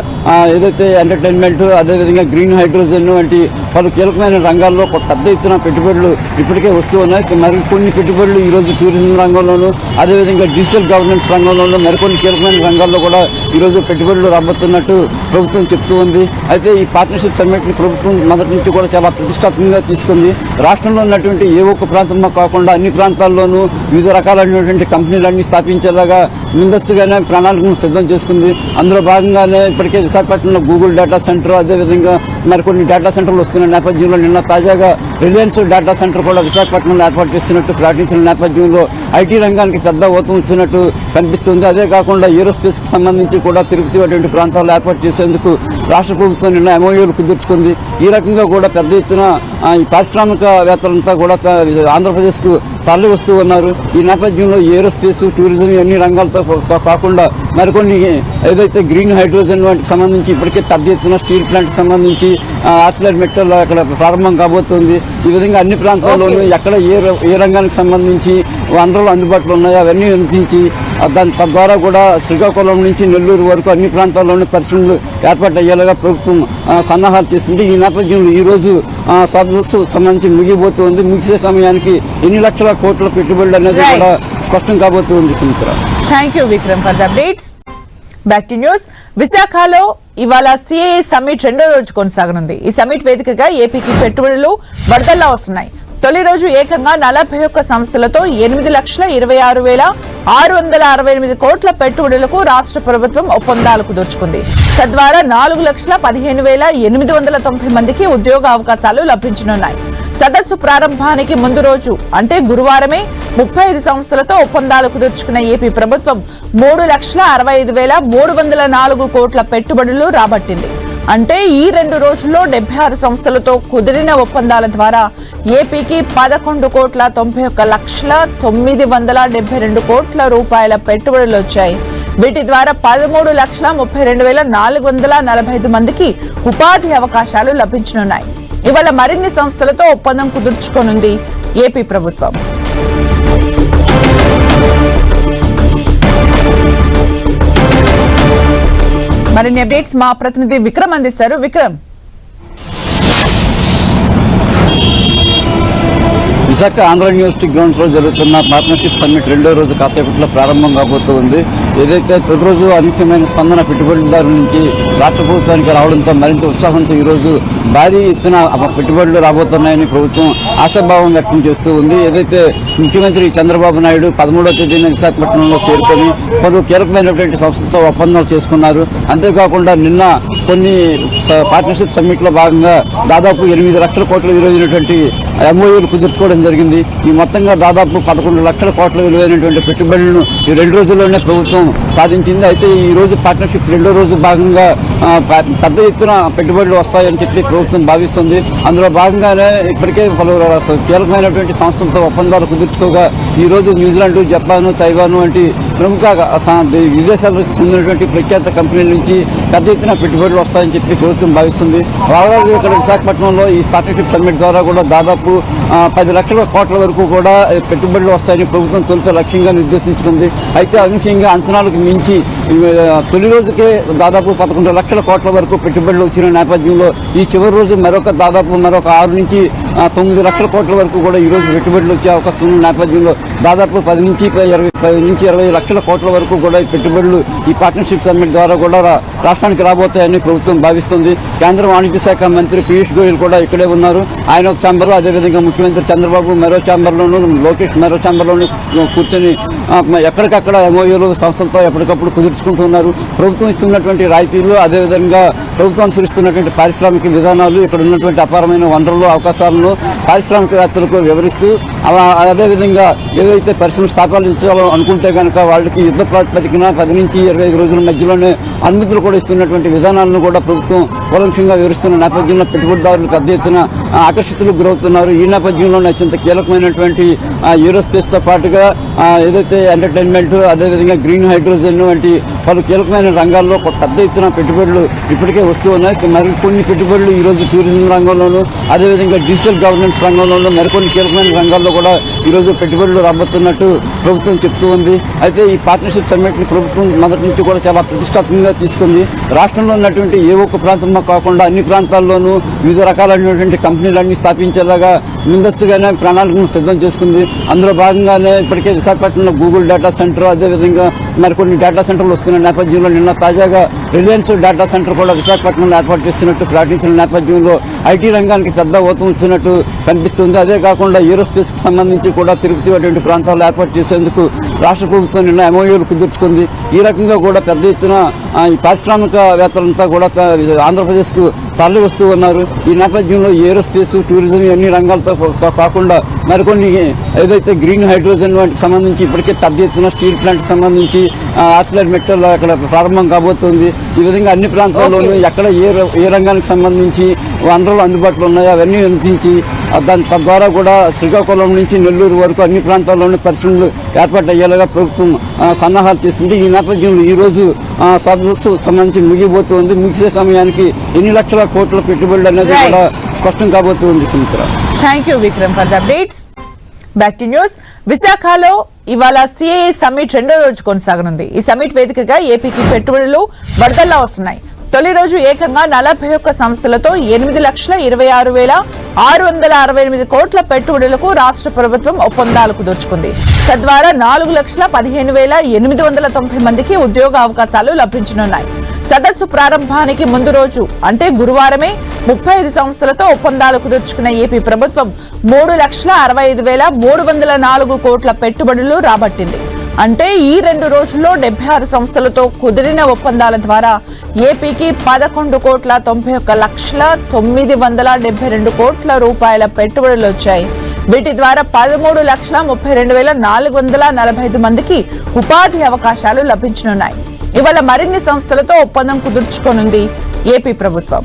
ఏదైతే ఎంటర్టైన్మెంట్ అదేవిధంగా గ్రీన్ హైడ్రోజన్ వంటి పలు కీలకమైన రంగాల్లో ఒక పెద్ద ఎత్తున పెట్టుబడులు ఇప్పటికే వస్తూ ఉన్నాయి. మరి కొన్ని పెట్టుబడులు ఈరోజు టూరిజం రంగంలోనూ అదేవిధంగా డిజిటల్ గవర్నెన్స్ రంగంలోనూ మరికొన్ని కీలకమైన రంగాల్లో కూడా ఈ రోజు పెట్టుబడులు రాబోతున్నట్టు ప్రభుత్వం చెప్తూ ఉంది. అయితే ఈ పార్ట్నర్షిప్ సమ్మిట్ని ప్రభుత్వం మొదటి నుంచి కూడా చాలా ప్రతిష్టాత్మకంగా తీసుకుంది. రాష్ట్రంలో ఉన్నటువంటి ఏ ఒక్క ప్రాంతంలో కాకుండా అన్ని ప్రాంతాల్లోనూ వివిధ రకాలైనటువంటి కంపెనీలన్నీ స్థాపించేలాగా ముందస్తుగానే ప్రణాళికను సిద్ధం చేసుకుంది. అందులో భాగంగానే ఇప్పటికే విశాఖపట్నంలో గూగుల్ డేటా సెంటర్ అదేవిధంగా మరికొన్ని డేటా సెంటర్లు వస్తున్న నేపథ్యంలో నిన్న తాజాగా రిలయన్స్ డేటా సెంటర్ కూడా విశాఖపట్నంలో ఏర్పాటు చేస్తున్నట్టు ప్రకటించిన నేపథ్యంలో ఐటీ రంగానికి పెద్ద ఊతం ఇచ్చినట్టు కనిపిస్తుంది. అదే కాకుండా ఏరోస్పేస్కి సంబంధించి కూడా తిరుపతి వంటి ప్రాంతాల్లో ఏర్పాటు చేసేందుకు రాష్ట్ర ప్రభుత్వం నిన్న ఎంఓయూలు కుదుర్చుకుంది. ఈ రకంగా కూడా పెద్ద ఎత్తున ఈ పారిశ్రామికవేత్తలంతా కూడా ఆంధ్రప్రదేశ్కు తరలి వస్తూ ఉన్నారు. ఈ నేపథ్యంలో ఏరోస్పేస్ టూరిజం ఇవన్నీ రంగాలతో కాకుండా మరికొన్ని ఏదైతే గ్రీన్ హైడ్రోజన్ వాటికి సంబంధించి ఇప్పటికే పెద్ద ఎత్తున స్టీల్ ప్లాంట్కి సంబంధించి ఆక్సిలర్ మెటల్ అక్కడ ప్రారంభం కాబోతుంది. ఈ విధంగా అన్ని ప్రాంతాల్లోనూ. ఎక్కడ ఏ ఏ రంగానికి సంబంధించి వనరులు అందుబాటులో ఉన్నాయో అవన్నీ వినిపించి దాని తద్వారా కూడా శ్రీకాకుళం నుంచి నెల్లూరు వరకు అన్ని ప్రాంతాల్లోనూ పరిశ్రమలు ఏర్పాటు అయ్యేలాగా ప్రభుత్వం సన్నాహాలు చేస్తుంది. ఈ నేపథ్యంలో ఈ రోజు ఆ, సదస్సు సంబంధించి ముగిపోతుంది ముగిసే సమయానికి ఎన్ని లక్షల కోట్ల పెట్టుబడులు అనేది. కూడా స్పష్టం కాబోతుంది Sumitra. Thank you Vikram for the updates back to news విశాఖలో ఇవాళ సిఏఏ సమ్మిట్ రెండో రోజు కొనసాగనుంది. ఈ సమ్మిట్ వేదికగా ఏపీకి పెట్టుబడులు వరదల్లా వస్తున్నాయి. తొలి రోజు ఏకంగా నలభై ఒక్క సంస్థలతో ఎనిమిది లక్షల ఇరవై ఆరు వేల ఆరు వందల అరవై ఎనిమిది కోట్ల పెట్టుబడులకు రాష్ట్ర ప్రభుత్వం ఒప్పందాలు కుదుర్చుకుంది తద్వారా నాలుగు లక్షల పదిహేను వేల ఎనిమిది వందల తొంభై మందికి ఉద్యోగ అవకాశాలు లభించనున్నాయి. సదస్సు ప్రారంభానికి ముందు రోజు అంటే గురువారమే ముప్పై ఐదు సంస్థలతో ఒప్పందాలు కుదుర్చుకున్న ఏపీ ప్రభుత్వం మూడు లక్షల అరవై ఐదు వేల మూడు వందల నాలుగు కోట్ల పెట్టుబడులు రాబట్టింది. అంటే ఈ రెండు రోజుల్లో డెబ్బై ఆరు సంస్థలతో కుదిరిన ఒప్పందాల ద్వారా ఏపీకి పదకొండు కోట్ల తొంభై ఒక్క లక్షల తొమ్మిది వందల డెబ్బై రెండు కోట్ల రూపాయల పెట్టుబడులు వచ్చాయి. వీటి ద్వారా పదమూడు లక్షల ముప్పై రెండు వేల నాలుగు వందల నలభై ఐదు మందికి ఉపాధి అవకాశాలు లభించనున్నాయి. ఇవాళ మరిన్ని సంస్థలతో ఒప్పందం కుదుర్చుకోనుంది ఏపీ ప్రభుత్వం. మరిన్ని అప్డేట్స్ మా ప్రతినిధి విక్రమ్ అందిస్తారు. విక్రమ్. విశాఖ ఆంధ్ర యూనివర్సిటీ గ్రౌండ్స్లో జరుగుతున్న పార్ట్నర్షిప్ సమ్మిట్ రెండో రోజు కాసేపట్లో ప్రారంభం కాబోతుంది. ఏదైతే తొలి రోజు అనూహ్యమైన స్పందన పెట్టుబడిదారుల నుంచి రాష్ట్ర ప్రభుత్వానికి రావడంతో మరింత ఉత్సాహంతో ఈ రోజు భారీ ఎత్తున పెట్టుబడులు రాబోతున్నాయని ప్రభుత్వం ఆశాభావం వ్యక్తం చేస్తూ ఉంది. ఏదైతే ముఖ్యమంత్రి చంద్రబాబు నాయుడు పదమూడవ తేదీన విశాఖపట్నంలో చేరుకొని పలు కీలకమైనటువంటి సంస్థతో ఒప్పందాలు చేసుకున్నారు. అంతేకాకుండా నిన్న కొన్ని స- పార్ట్నర్షిప్ సమ్మిట్లో భాగంగా దాదాపు ఎనిమిది లక్షల కోట్ల విలువైనటువంటి ఎంఓయూలు కుదుర్చుకోవడం జరిగింది. ఈ మొత్తంగా దాదాపు పదకొండు లక్షల కోట్ల విలువైనటువంటి పెట్టుబడులను ఈ రెండు రోజుల్లోనే ప్రభుత్వం సాధించింది. అయితే ఈ రోజు పార్ట్నర్షిప్ రెండో రోజు భాగంగా పెద్ద ఎత్తున పెట్టుబడులు వస్తాయని చెప్పి ప్రభుత్వం భావిస్తుంది. అందులో భాగంగానే ఇప్పటికే పలు కీలకమైనటువంటి సంస్థలతో ఒప్పందాలు కుదుర్చుకోగా ఈ రోజు న్యూజిలాండ్ జపాన్ తైవాన్ వంటి ప్రముఖ విదేశాలకు చెందినటువంటి ప్రఖ్యాత కంపెనీల నుంచి పెద్ద ఎత్తున పెట్టుబడులు వస్తాయని చెప్పి ప్రభుత్వం భావిస్తుంది. ఓవరాల్ ఇక్కడ విశాఖపట్నంలో ఈ పార్ట్నర్షిప్ సమ్మిట్ ద్వారా కూడా దాదాపు పది లక్షల కోట్ల వరకు కూడా పెట్టుబడులు వస్తాయని ప్రభుత్వం తొలుత లక్ష్యంగా నిర్దేశించుకుంది. అయితే అనూహ్యంగా అంచనాలకు మించి తొలి రోజుకే దాదాపు పదకొండు లక్షల కోట్ల వరకు పెట్టుబడులు వచ్చిన నేపథ్యంలో ఈ చివరి రోజు మరొక దాదాపు మరొక ఆరు నుంచి తొమ్మిది లక్షల కోట్ల వరకు కూడా ఈరోజు పెట్టుబడులు వచ్చే అవకాశం ఉన్న నేపథ్యంలో దాదాపు పది నుంచి ఇరవై పది నుంచి ఇరవై లక్షల కోట్ల వరకు కూడా పెట్టుబడులు ఈ పార్ట్నర్షిప్ సమ్మిట్ ద్వారా కూడా రా- రాష్ట్రానికి రాబోతాయని ప్రభుత్వం భావిస్తుంది. కేంద్ర వాణిజ్య శాఖ మంత్రి పీయూష్ గోయల్ కూడా ఇక్కడే ఉన్నారు. ఆయన ఒక ఛాంబర్లో అదేవిధంగా ముఖ్యమంత్రి చంద్రబాబు మరో ఛాంబర్లోను లోకేష్ మరో ఛాంబర్లోను కూర్చొని ఎక్కడికక్కడ ఎంఓయూలు సంస్థలతో ఎప్పటికప్పుడు కుదుర్చుకుంటున్నారు ప్రభుత్వం ఇస్తున్నటువంటి రాయితీలు అదేవిధంగా ప్రభుత్వం అనుసరిస్తున్నటువంటి పారిశ్రామిక విధానాలు ఇక్కడ ఉన్నటువంటి అపారమైన వనరులు అవకాశాలను పారిశ్రామికవేత్తలకు వివరిస్తూ అలా అదేవిధంగా ఏవైతే పరిశ్రమ స్థాపించాలో అనుకుంటే కనుక వాళ్ళకి యుద్ధ ప్రాతిపదికన పది నుంచి ఇరవై ఐదు రోజుల మధ్యలోనే అనుమతులు కూడా ఇస్తున్నటువంటి విధానాలను కూడా ప్రభుత్వం కూలంక్షంగా వివరిస్తున్న నేపథ్యంలో పెట్టుబడిదారులు పెద్ద ఎత్తున ఆకర్షితులకు గురవుతున్నారు. ఈ నేపథ్యంలో అత్యంత కీలకమైనటువంటి ఏరోస్పేస్తో పాటుగా ఏదైతే ఎంటర్టైన్మెంట్ అదేవిధంగా గ్రీన్ హైడ్రోజన్ వంటి పలు కీలకమైన రంగాల్లో ఒక పెద్ద ఎత్తున పెట్టుబడులు ఇప్పటికే వస్తూ ఉన్నాయి. మరి కొన్ని పెట్టుబడులు ఈరోజు టూరిజం రంగంలోనూ అదేవిధంగా డిజిటల్ గవర్నెన్స్ రంగంలోనూ మరికొన్ని కీలకమైన రంగాల్లో కూడా ఈరోజు పెట్టుబడులు రాబోతున్నట్టు ప్రభుత్వం చెప్తూ ఉంది. అయితే ఈ పార్ట్నర్షిప్ సమ్మిట్ని ప్రభుత్వం మొదటి నుంచి కూడా చాలా ప్రతిష్టాత్మకంగా తీసుకుంది. రాష్ట్రంలో ఉన్నటువంటి ఏ ఒక్క ప్రాంతంలో కాకుండా అన్ని ప్రాంతాల్లోనూ వివిధ రకాలైనటువంటి కంపెనీ కంపెనీలన్నీ స్థాపించేలాగా ముందస్తుగానే ప్రణాళికను సిద్ధం చేసుకుంది. అందులో భాగంగానే ఇప్పటికే విశాఖపట్నంలో గూగుల్ డేటా సెంటర్ అదేవిధంగా మరికొన్ని డేటా సెంటర్లు వస్తున్న నేపథ్యంలో నిన్న తాజాగా రిలయన్స్ డేటా సెంటర్ కూడా విశాఖపట్నంలో ఏర్పాటు చేస్తున్నట్టు ప్రకటించిన నేపథ్యంలో ఐటీ రంగానికి పెద్ద ఊతం ఇచ్చినట్టు కనిపిస్తుంది. అదే కాకుండా ఏరోస్పేస్కి సంబంధించి కూడా తిరుపతి వంటి ప్రాంతాల్లో ఏర్పాటు చేసేందుకు రాష్ట్ర ప్రభుత్వం నిన్న ఎంఓయూలు కుదుర్చుకుంది. ఈ రకంగా కూడా పెద్ద ఎత్తున ఈ పారిశ్రామికవేత్తలంతా కూడా ఆంధ్రప్రదేశ్కు తరలి వస్తూ ఉన్నారు. ఈ నేపథ్యంలో ఏరోస్పేస్ టూరిజం ఇవన్నీ రంగాలతో కాకుండా మరికొన్ని ఏదైతే గ్రీన్ హైడ్రోజన్ వాటికి సంబంధించి ఇప్పటికే పెద్ద ఎత్తున స్టీల్ ప్లాంట్కి సంబంధించి ఆక్సిలర్ మెటల్ అక్కడ ప్రారంభం కాబోతుంది. ఈ విధంగా అన్ని ప్రాంతాల్లోనూ. ఎక్కడ ఏ ఏ రంగానికి సంబంధించి వనరులు అందుబాటులో ఉన్నాయో అవన్నీ వినిపించి దాని తద్వారా కూడా శ్రీకాకుళం నుంచి నెల్లూరు వరకు అన్ని ప్రాంతాల్లోనూ పరిశ్రమలు ఏర్పాటు అయ్యేలాగా ప్రభుత్వం సన్నాహాలు చేస్తుంది. ఈ నేపథ్యంలో ఈ రోజు ఆ, సదస్సు సంబంధించి ముగిపోతుంది ముగిసే సమయానికి ఎన్ని లక్షల కోట్ల పెట్టుబడులు అనేది. కూడా స్పష్టం కాబోతుంది Sumitra. Thank you Vikram for the updates back to news విశాఖలో ఇవాళ సిఏఏ సమ్మిట్ రెండో రోజు కొనసాగనుంది. ఈ సమ్మిట్ వేదికగా ఏపీకి పెట్టుబడులు వరదల్లా వస్తున్నాయి. తొలి రోజు ఏకంగా నలభై ఒక్క సంస్థలతో ఎనిమిది లక్షల ఇరవై ఆరు వేల ఆరు వందల అరవై ఎనిమిది కోట్ల పెట్టుబడులకు రాష్ట్ర ప్రభుత్వం ఒప్పందాలు కుదుర్చుకుంది తద్వారా నాలుగు లక్షల పదిహేను వేల ఎనిమిది వందల తొంభై మందికి ఉద్యోగ అవకాశాలు లభించనున్నాయి. సదస్సు ప్రారంభానికి ముందు రోజు అంటే గురువారమే ముప్పై ఐదు సంస్థలతో ఒప్పందాలు కుదుర్చుకున్న ఏపీ ప్రభుత్వం మూడు లక్షల అరవై ఐదు వేల మూడు వందల నాలుగు కోట్ల పెట్టుబడులు రాబట్టింది. అంటే ఈ రెండు రోజుల్లో డెబ్బై ఆరు సంస్థలతో కుదిరిన ఒప్పందాల ద్వారా ఏపీకి పదకొండు కోట్ల తొంభై ఒక్క లక్షల తొమ్మిది వందల డెబ్బై రెండు కోట్ల రూపాయల పెట్టుబడులు వచ్చాయి. వీటి ద్వారా పదమూడు లక్షల ముప్పై రెండు వేల నాలుగు వందల నలభై ఐదు మందికి ఉపాధి అవకాశాలు లభించనున్నాయి. ఇవాళ మరిన్ని సంస్థలతో ఒప్పందం కుదుర్చుకోనుంది ఏపీ ప్రభుత్వం.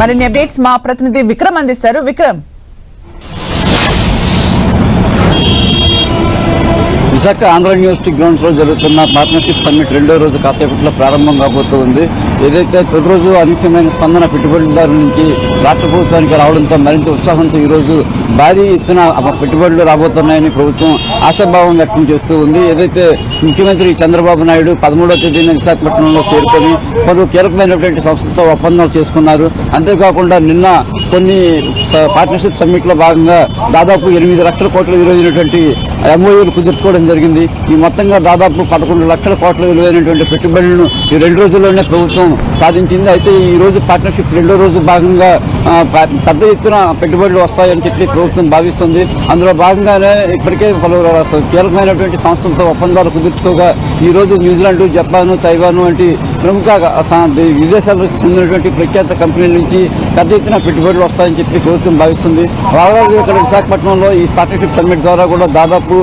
మరిన్ని అప్డేట్స్ మా ప్రతినిధి విక్రమ్ అందిస్తారు. విక్రమ్. విశాఖ ఆంధ్ర యూనివర్సిటీ గ్రౌండ్స్లో జరుగుతున్న పార్ట్నర్షిప్ సమ్మిట్ రెండో రోజు కాసేపట్లో ప్రారంభం కాబోతుంది. ఏదైతే తొలి రోజు అనూహ్యమైన స్పందన పెట్టుబడిదారుల నుంచి రాష్ట్ర ప్రభుత్వానికి రావడంతో మరింత ఉత్సాహంతో ఈరోజు భారీ ఎత్తున పెట్టుబడులు రాబోతున్నాయని ప్రభుత్వం ఆశాభావం వ్యక్తం చేస్తూ ఉంది. ఏదైతే ముఖ్యమంత్రి చంద్రబాబు నాయుడు పదమూడవ తేదీన విశాఖపట్నంలో చేరుకొని పలు కీలకమైనటువంటి సంస్థతో ఒప్పందాలు చేసుకున్నారు. అంతేకాకుండా నిన్న కొన్ని స- పార్ట్నర్షిప్ సమ్మిట్లో భాగంగా దాదాపు ఎనిమిది లక్షల కోట్ల విలువైనటువంటి ఎంఓయూలు కుదుర్చుకోవడం జరిగింది. ఈ మొత్తంగా దాదాపు పదకొండు లక్షల కోట్ల విలువైనటువంటి పెట్టుబడులను ఈ రెండు రోజుల్లోనే ప్రభుత్వం సాధించింది. అయితే ఈ రోజు పార్ట్నర్షిప్ రెండో రోజు భాగంగా పెద్ద ఎత్తున పెట్టుబడులు వస్తాయని చెప్పి ప్రభుత్వం భావిస్తుంది. అందులో భాగంగానే ఇప్పటికే పలు కీలకమైనటువంటి సంస్థలతో ఒప్పందాలు కుదుర్చుకోగా ఈ రోజు న్యూజిలాండ్ జపాన్ తైవాన్ వంటి ప్రముఖ విదేశాలకు చెందినటువంటి ప్రఖ్యాత కంపెనీల నుంచి పెద్ద ఎత్తున పెట్టుబడులు వస్తాయని చెప్పి ప్రభుత్వం భావిస్తుంది. ఓవరాల్ ఇక్కడ విశాఖపట్నంలో ఈ పార్ట్నర్షిప్ సమ్మిట్ ద్వారా కూడా దాదాపు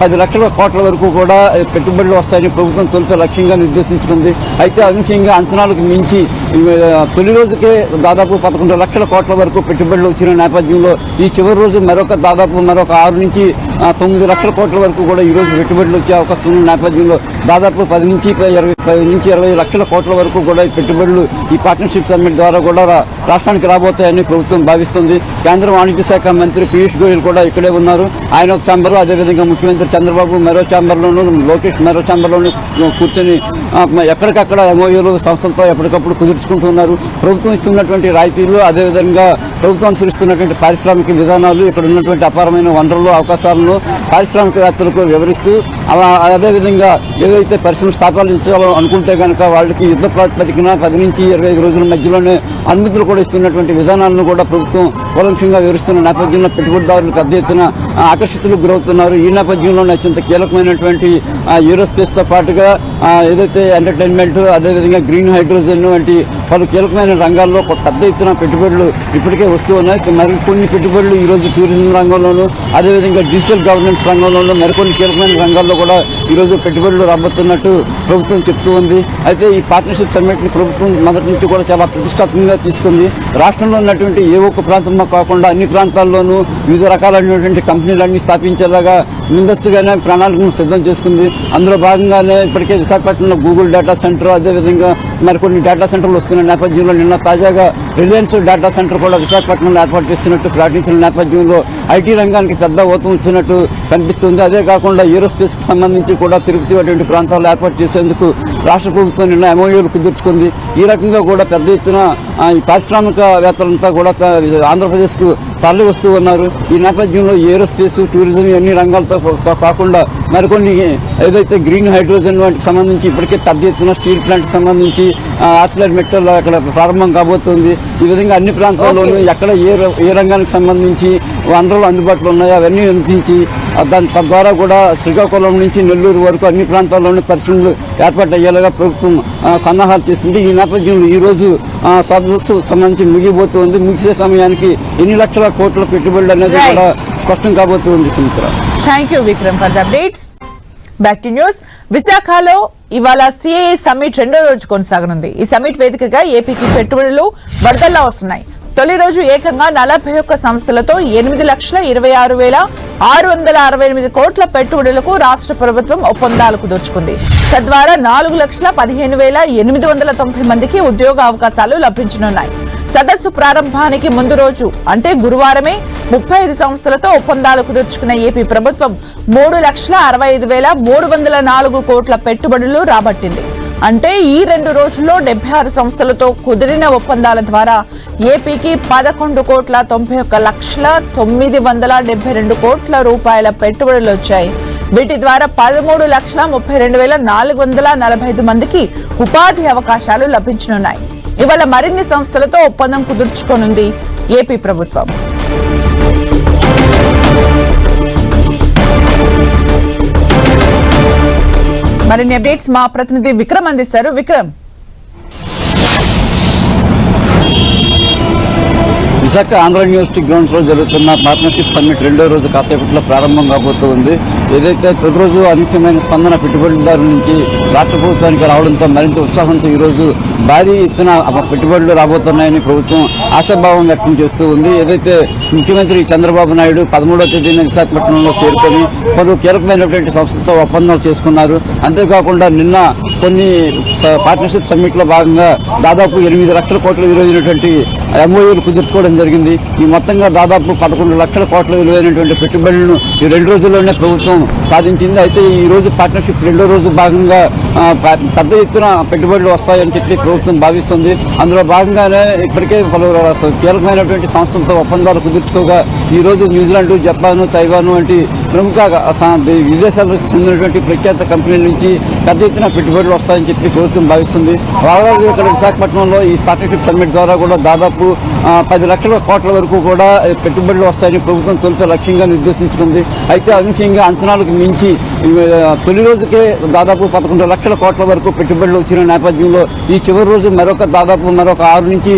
పది లక్షల కోట్ల వరకు కూడా పెట్టుబడులు వస్తాయని ప్రభుత్వం తొలుత లక్ష్యంగా నిర్దేశించుకుంది. అయితే అనూహ్యంగా అంచనాలకు మించి తొలి రోజుకే దాదాపు పదకొండు లక్షల కోట్ల వరకు పెట్టుబడులు వచ్చిన నేపథ్యంలో ఈ చివరి రోజు మరొక దాదాపు మరొక ఆరు నుంచి తొమ్మిది లక్షల కోట్ల వరకు కూడా ఈ రోజు పెట్టుబడులు వచ్చే అవకాశం ఉన్న నేపథ్యంలో దాదాపు పది నుంచి ఇరవై పది నుంచి ఇరవై లక్షల కోట్ల వరకు కూడా ఈ పెట్టుబడులు ఈ పార్ట్నర్షిప్ సమ్మిట్ ద్వారా కూడా రా- రాష్ట్రానికి రాబోతాయని ప్రభుత్వం భావిస్తుంది. కేంద్ర వాణిజ్య శాఖ మంత్రి పీయూష్ గోయల్ కూడా ఇక్కడే ఉన్నారు. ఆయన ఒక ఛాంబర్లో అదేవిధంగా ముఖ్యమంత్రి చంద్రబాబు మరో ఛాంబర్లోను లోకేష్ మరో ఛాంబర్లోను కూర్చొని ఎక్కడికక్కడ ఎంఓయూలు సంస్థలతో ఎప్పటికప్పుడు కుదుర్చుకుంటున్నారు ప్రభుత్వం ఇస్తున్నటువంటి రాయితీలు అదే అదేవిధంగా ప్రభుత్వం సృష్టిస్తున్నటువంటి పారిశ్రామిక విధానాలు ఇక్కడ ఉన్నటువంటి అపారమైన వనరులు అవకాశాలను పారిశ్రామికవేత్తలకు వివరిస్తూ అలా అదేవిధంగా ఏవైతే పరిశ్రమ స్థాపించాలో అనుకుంటే కనుక వాళ్ళకి యుద్ధ ప్రాతిపదికన పది నుంచి ఇరవై ఐదు రోజుల మధ్యలోనే అనుమతులు కూడా ఇస్తున్నటువంటి విధానాలను కూడా ప్రభుత్వం కూలంక్షంగా వివరిస్తున్న నేపథ్యంలో పెట్టుబడిదారులు పెద్ద ఎత్తున ఆకర్షితులకు గురవుతున్నారు. ఈ నేపథ్యంలోనే అత్యంత కీలకమైనటువంటి ఏరోస్పేస్తో పాటుగా ఏదైతే ఎంటర్టైన్మెంట్ అదేవిధంగా గ్రీన్ హైడ్రోజన్ వంటి పలు కీలకమైన రంగాల్లో ఒక పెద్ద ఎత్తున పెట్టుబడి పెట్టుబడులు ఇప్పటికే వస్తూ ఉన్నాయి. మరి కొన్ని పెట్టుబడులు ఈరోజు టూరిజం రంగంలోనూ అదేవిధంగా డిజిటల్ గవర్నెన్స్ రంగంలోనూ మరికొన్ని కీలకమైన రంగాల్లో కూడా ఈ రోజు పెట్టుబడులు రాబోతున్నట్టు ప్రభుత్వం చెప్తూ ఉంది. అయితే ఈ పార్ట్నర్షిప్ సమ్మిట్ని ప్రభుత్వం మొదటి నుంచి కూడా చాలా ప్రతిష్టాత్మకంగా తీసుకుంది. రాష్ట్రంలో ఉన్నటువంటి ఏ ఒక్క ప్రాంతంలో కాకుండా అన్ని ప్రాంతాల్లోనూ వివిధ రకాలైనటువంటి కంపెనీలన్నీ స్థాపించేలాగా ముందస్తుగానే ప్రణాళికను సిద్ధం చేసుకుంది. అందులో భాగంగానే ఇప్పటికే విశాఖపట్నంలో గూగుల్ డేటా సెంటర్ అదేవిధంగా మరికొన్ని డేటా సెంటర్లు వస్తున్న నేపథ్యంలో నిన్న తాజాగా రిలయన్స్ డేటా సెంటర్ కూడా విశాఖపట్నంలో ఏర్పాటు చేస్తున్నట్టు ప్రకటించిన నేపథ్యంలో ఐటీ రంగానికి పెద్ద ఊతం ఇచ్చినట్టు కనిపిస్తుంది. అదే కాకుండా ఏరోస్పేస్కి సంబంధించి కూడా తిరుపతి వంటి ప్రాంతాల్లో ఏర్పాటు చేసేందుకు రాష్ట్ర ప్రభుత్వం నిన్న ఎంఓయూలు కుదుర్చుకుంది. ఈ రకంగా కూడా పెద్ద ఎత్తున పారిశ్రామికవేత్తలంతా కూడా ఆంధ్రప్రదేశ్కు తరలి వస్తూ ఉన్నారు ఈ నేపథ్యంలో ఏరోస్పేస్ టూరిజం అన్ని రంగాలతో కాకుండా మరికొన్ని ఏదైతే గ్రీన్ హైడ్రోజన్ వాటికి సంబంధించి ఇప్పటికే పెద్ద ఎత్తున స్టీల్ ప్లాంట్ సంబంధించి ఆర్సిలర్ మెటల్ అక్కడ ప్రారంభం కాబోతుంది ఈ విధంగా అన్ని ప్రాంతాల్లోనూ. ఎక్కడ ఏ ఏ రంగానికి సంబంధించి వనరులు అందుబాటులో ఉన్నాయో. అవన్నీ వినిపించి దాని తద్వారా కూడా శ్రీకాకుళం నుంచి నెల్లూరు వరకు అన్ని ప్రాంతాల్లోనూ పరిశ్రమలు ఏర్పాటు అయ్యేలాగా ప్రభుత్వం సన్నాహాలు చేస్తుంది. ఈ నేపథ్యంలో ఈ రోజు ఆ, సదస్సు సంబంధించి ముగిపోతుంది ముగిసే సమయానికి ఎన్ని లక్షల కోట్ల పెట్టుబడులు అనేది. కూడా స్పష్టం కాబోతుంది Sumitra. Thank you Vikram for the updates back to news విశాఖలో ఇవాళ సిఏఏ సమ్మిట్ రెండో రోజు కొనసాగనుంది. ఈ సమ్మిట్ వేదికగా ఏపీకి పెట్టుబడులు వరదల్లా వస్తున్నాయి. తొలి రోజు ఏకంగా నలభై ఒక్క సంస్థలతో ఎనిమిది లక్షల ఇరవై ఆరు వేల ఆరు వందల అరవై ఎనిమిది కోట్ల పెట్టుబడులకు రాష్ట్ర ప్రభుత్వం ఒప్పందాలు కుదుర్చుకుంది తద్వారా నాలుగు లక్షల పదిహేను వేల ఎనిమిది వందల తొంభై మందికి ఉద్యోగ అవకాశాలు లభించనున్నాయి. సదస్సు ప్రారంభానికి ముందు రోజు అంటే గురువారమే ముప్పై ఐదు సంస్థలతో ఒప్పందాలు కుదుర్చుకున్న ఏపీ ప్రభుత్వం మూడు లక్షల అరవై ఐదు వేల మూడు వందల నాలుగు కోట్ల పెట్టుబడులు రాబట్టింది. అంటే ఈ రెండు రోజుల్లో డెబ్బై ఆరు సంస్థలతో కుదిరిన ఒప్పందాల ద్వారా ఏపీకి పదకొండు కోట్ల తొంభై ఒక్క లక్షల తొమ్మిది వందల డెబ్బై రెండు కోట్ల రూపాయల పెట్టుబడులు వచ్చాయి. వీటి ద్వారా పదమూడు లక్షల ముప్పై రెండు వేల నాలుగు వందల నలభై ఐదు మందికి ఉపాధి అవకాశాలు లభించనున్నాయి. ఇవాళ మరిన్ని సంస్థలతో ఒప్పందం కుదుర్చుకోనుంది ఏపీ ప్రభుత్వం. మరిన్ని అప్డేట్స్ మా ప్రతినిధి విక్రమ్ అందిస్తారు. విక్రమ్. విశాఖ ఆంధ్ర యూనివర్సిటీ గ్రౌండ్స్లో జరుగుతున్న పార్ట్నర్షిప్ సమ్మిట్ రెండో రోజు కాసేపట్లో ప్రారంభం కాబోతూ ఉంది. ఏదైతే తొలి రోజు అనూహ్యమైన స్పందన పెట్టుబడిదారుల నుంచి రాష్ట్ర ప్రభుత్వానికి రావడంతో మరింత ఉత్సాహంతో ఈరోజు భారీ ఎత్తున పెట్టుబడులు రాబోతున్నాయని ప్రభుత్వం ఆశాభావం వ్యక్తం చేస్తూ ఉంది. ఏదైతే ముఖ్యమంత్రి చంద్రబాబు నాయుడు పదమూడవ తేదీన విశాఖపట్నంలో చేరుకొని పలు కీలకమైనటువంటి సంస్థతో ఒప్పందాలు చేసుకున్నారు. అంతేకాకుండా నిన్న కొన్ని పార్ట్నర్షిప్ సమ్మిట్లో భాగంగా దాదాపు ఎనిమిది లక్షల కోట్ల విలువైనటువంటి ఎంఓయూలు కుదుర్చుకోవడం జరిగింది. ఈ మొత్తంగా దాదాపు పదకొండు లక్షల కోట్ల విలువైనటువంటి పెట్టుబడులను ఈ రెండు రోజుల్లోనే ప్రభుత్వం సాధించింది. అయితే ఈ రోజు పార్ట్నర్షిప్ రెండో రోజు భాగంగా పెద్ద ఎత్తున పెట్టుబడులు వస్తాయని చెప్పి ప్రభుత్వం భావిస్తుంది. అందులో భాగంగానే ఇప్పటికే పలు కీలకమైనటువంటి సంస్థలతో ఒప్పందాలు కుదుర్చుకోగా ఈ రోజు న్యూజిలాండ్ జపాన్ తైవాన్ వంటి ప్రముఖ విదేశాలకు చెందినటువంటి ప్రఖ్యాత కంపెనీల నుంచి పెద్ద ఎత్తున పెట్టుబడులు వస్తాయని చెప్పి ప్రభుత్వం భావిస్తుంది. ఓవరాల్ ఇక్కడ విశాఖపట్నంలో ఈ పార్ట్నర్షిప్ సమ్మిట్ ద్వారా కూడా దాదాపు పది లక్షల కోట్ల వరకు కూడా పెట్టుబడులు వస్తాయని ప్రభుత్వం తొలుత లక్ష్యంగా నిర్దేశించుకుంది. అయితే అనూహ్యంగా సంవత్సరాలకు మించి తొలి రోజుకే దాదాపు పదకొండు లక్షల కోట్ల వరకు పెట్టుబడులు వచ్చిన నేపథ్యంలో ఈ చివరి రోజు మరొక దాదాపు మరొక ఆరు నుంచి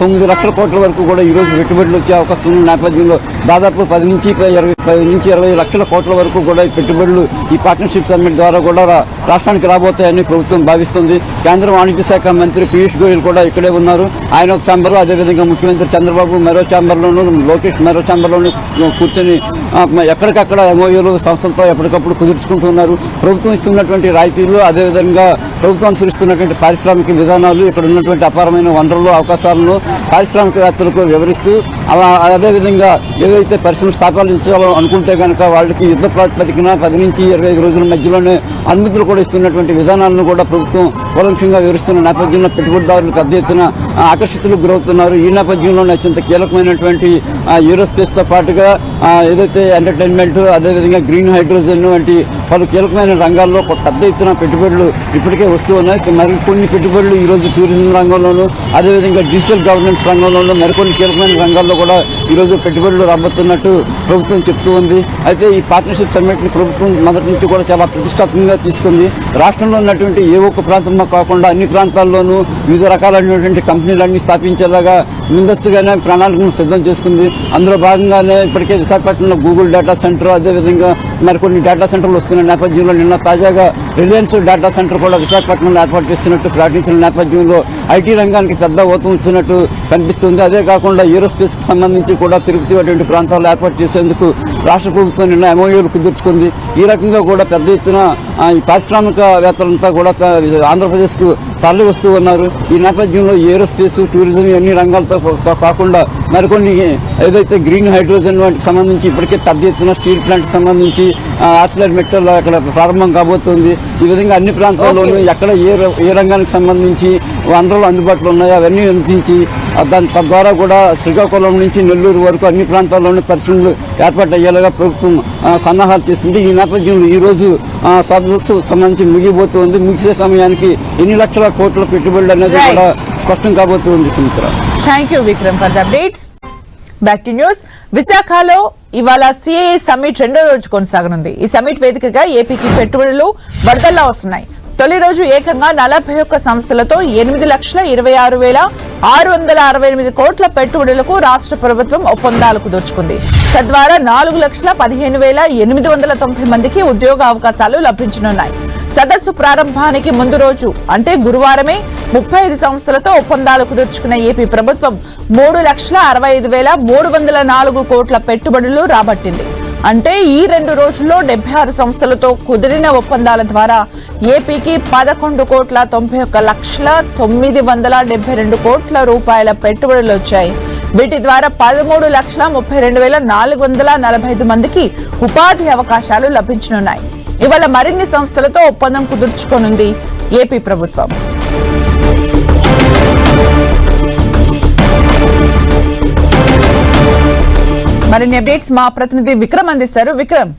తొమ్మిది లక్షల కోట్ల వరకు కూడా ఈరోజు పెట్టుబడులు వచ్చే అవకాశం ఉన్న నేపథ్యంలో దాదాపు పది నుంచి ఇరవై పది నుంచి ఇరవై లక్షల కోట్ల వరకు కూడా ఈ పెట్టుబడులు ఈ పార్ట్నర్షిప్ సమ్మిట్ ద్వారా కూడా రా- రాష్ట్రానికి రాబోతాయని ప్రభుత్వం భావిస్తుంది. కేంద్ర వాణిజ్య శాఖ మంత్రి పీయూష్ గోయల్ కూడా ఇక్కడే ఉన్నారు. ఆయన ఒక ఛాంబర్లో అదేవిధంగా ముఖ్యమంత్రి చంద్రబాబు మరో ఛాంబర్లోను లోకేష్ మరో ఛాంబర్లోను కూర్చొని ఎక్కడికక్కడ ఎంఓయూలు సంస్థలతో ఎప్పటికప్పుడు కుదుర్చుకుంటున్నారు ప్రభుత్వం ఇస్తున్నటువంటి రాయితీలు అదేవిధంగా ప్రభుత్వం అనుసరిస్తున్నటువంటి పారిశ్రామిక విధానాలు ఇక్కడ ఉన్నటువంటి అపారమైన వనరులు అవకాశాలను పారిశ్రామికవేత్తలకు వివరిస్తూ అలా అదేవిధంగా ఏవైతే పరిశ్రమ స్థాపించాలో అనుకుంటే కనుక వాళ్ళకి యుద్ధ ప్రాతిపదికన పది నుంచి ఇరవై ఐదు రోజుల మధ్యలోనే అనుమతులు కూడా ఇస్తున్నటువంటి విధానాలను కూడా ప్రభుత్వం కూలంక్షంగా వివరిస్తున్న నేపథ్యంలో పెట్టుబడిదారులు పెద్ద ఎత్తున ఆకర్షితులకు గురవుతున్నారు. ఈ నేపథ్యంలోనే అత్యంత కీలకమైనటువంటి యూరోస్పేస్తో పాటుగా ఏదైతే ఎంటర్టైన్మెంట్ అదేవిధంగా గ్రీన్ హైడ్రోజన్ వంటి పలు కీలకమైన రంగాల్లో ఒక పెద్ద ఎత్తున పెట్టుబడులు ఇప్పటికే వస్తూ ఉన్నాయి. మరి కొన్ని పెట్టుబడులు ఈ రోజు టూరిజం రంగంలోనూ అదేవిధంగా డిజిటల్ గవర్నెన్స్ రంగంలోనూ మరికొన్ని కీలకమైన రంగాల్లో కూడా ఈ రోజు పెట్టుబడులు రాబోతున్నట్టు ప్రభుత్వం చెప్తూ ఉంది. అయితే ఈ పార్ట్నర్షిప్ సమ్మిట్ని ప్రభుత్వం మొదటి నుంచి కూడా చాలా ప్రతిష్టాత్మకంగా తీసుకుంది. రాష్ట్రంలో ఉన్నటువంటి ఏ ఒక్క ప్రాంతంలో కాకుండా అన్ని ప్రాంతాల్లోనూ వివిధ రకాలైనటువంటి కంపెనీలన్నీ స్థాపించేలాగా ముందస్తుగానే ప్రణాళికను సిద్ధం చేసుకుంది. అందులో భాగంగానే ఇప్పటికే విశాఖపట్నంలో గూగుల్ డేటా సెంటర్ అదేవిధంగా మరికొన్ని డేటా సెంటర్లు వస్తున్న నేపథ్యంలో నిన్న తాజాగా రిలయన్స్ డేటా సెంటర్ కూడా విశాఖపట్నంలో ఏర్పాటు చేస్తున్నట్టు ప్రకటించిన నేపథ్యంలో ఐటీ రంగానికి పెద్ద ఊతం ఇచ్చినట్టు కనిపిస్తుంది. అదే కాకుండా ఏరోస్పేస్కి సంబంధించి కూడా తిరుపతి అటువంటి ప్రాంతాల్లో ఏర్పాటు చేసేందుకు రాష్ట్ర ప్రభుత్వం నిన్న ఎంఓయూలు కుదుర్చుకుంది. ఈ రకంగా కూడా పెద్ద ఎత్తున ఈ పారిశ్రామికవేత్తలంతా కూడా ఆంధ్రప్రదేశ్కు తరలి వస్తూ ఉన్నారు ఈ నేపథ్యంలో ఏరోస్పేస్ టూరిజం ఇవన్నీ రంగాలతో కాకుండా మరికొన్ని ఏదైతే గ్రీన్ హైడ్రోజన్ వాటికి సంబంధించి ఇప్పటికే పెద్ద ఎత్తున స్టీల్ ప్లాంట్ సంబంధించి ఆర్సిలర్ మెటల్ అక్కడ ప్రారంభం కాబోతుంది ఈ విధంగా అన్ని ప్రాంతాల్లోనూ. ఎక్కడ ఏ ఏ రంగానికి సంబంధించి వనరులు అందుబాటులో ఉన్నాయో అవన్నీ వినిపించి దాని తద్వారా కూడా శ్రీకాకుళం నుంచి నెల్లూరు వరకు అన్ని ప్రాంతాల్లోనూ పరిశ్రమలు ఏర్పాటు అయ్యేలాగా ప్రభుత్వం సన్నాహాలు చేస్తుంది. ఈ నేపథ్యంలో ఈ రోజు ఆ, సదస్సు సంబంధించి ముగిపోతుంది ముగిసే సమయానికి ఎన్ని లక్షల కోట్ల పెట్టుబడులు అనేది. కూడా స్పష్టం కాబోతుంది Sumitra. Thank you Vikram for the updates back to news విశాఖలో ఇవాళ సిఏఏ సమ్మిట్ రెండో రోజు కొనసాగనుంది. ఈ సమ్మిట్ వేదికగా ఏపీకి పెట్టుబడులు వరదల్లా వస్తున్నాయి. తొలి రోజు ఏకంగా నలభై ఒక్క సంస్థలతో ఎనిమిది లక్షల ఇరవై ఆరు వేల ఆరు వందల అరవై ఎనిమిది కోట్ల పెట్టుబడులకు రాష్ట్ర ప్రభుత్వం ఒప్పందాలు కుదుర్చుకుంది తద్వారా నాలుగు లక్షల పదిహేను వేల ఎనిమిది వందల తొంభై మందికి ఉద్యోగ అవకాశాలు లభించనున్నాయి. సదస్సు ప్రారంభానికి ముందు రోజు అంటే గురువారమే ముప్పై ఐదు సంస్థలతో ఒప్పందాలు కుదుర్చుకున్న ఏపీ ప్రభుత్వం మూడు లక్షల అరవై ఐదు వేల మూడు వందల నాలుగు కోట్ల పెట్టుబడులు రాబట్టింది. అంటే ఈ రెండు రోజుల్లో డెబ్బై ఆరు సంస్థలతో కుదిరిన ఒప్పందాల ద్వారా ఏపీకి పదకొండు కోట్ల తొంభై ఒక్క లక్షల తొమ్మిది వందల డెబ్బై రెండు కోట్ల రూపాయల పెట్టుబడులు వచ్చాయి. వీటి ద్వారా పదమూడు లక్షల ముప్పై రెండు వేల నాలుగు వందల నలభై ఐదు మందికి ఉపాధి అవకాశాలు లభించనున్నాయి. ఇవాళ మరిన్ని సంస్థలతో ఒప్పందం కుదుర్చుకోనుంది ఏపీ ప్రభుత్వం. మరిన్ని అప్డేట్స్ మా ప్రతినిధి విక్రమ్ అందిస్తారు. విక్రమ్.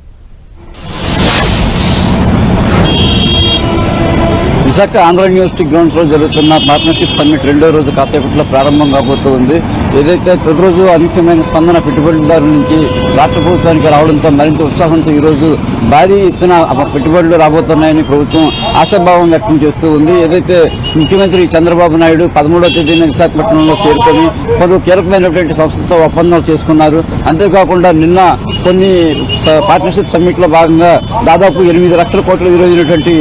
విశాఖ ఆంధ్ర యూనివర్సిటీ గ్రౌండ్స్లో జరుగుతున్న పార్ట్నర్షిప్ సమ్మిట్ రెండో రోజు కాసేపట్లో ప్రారంభం కాబోతుంది. ఏదైతే తొలి రోజు అనూహ్యమైన స్పందన పెట్టుబడిదారుల నుంచి రాష్ట్ర ప్రభుత్వానికి రావడంతో మరింత ఉత్సాహంతో ఈరోజు భారీ ఎత్తున పెట్టుబడులు రాబోతున్నాయని ప్రభుత్వం ఆశాభావం వ్యక్తం చేస్తూ ఉంది. ఏదైతే ముఖ్యమంత్రి చంద్రబాబు నాయుడు పదమూడవ తేదీన విశాఖపట్నంలో చేరుకొని పలు కీలకమైనటువంటి సంస్థతో ఒప్పందాలు చేసుకున్నారు. అంతేకాకుండా నిన్న కొన్ని పార్ట్నర్షిప్ సమ్మిట్లో భాగంగా దాదాపు ఎనిమిది లక్షల కోట్ల విలువైనటువంటి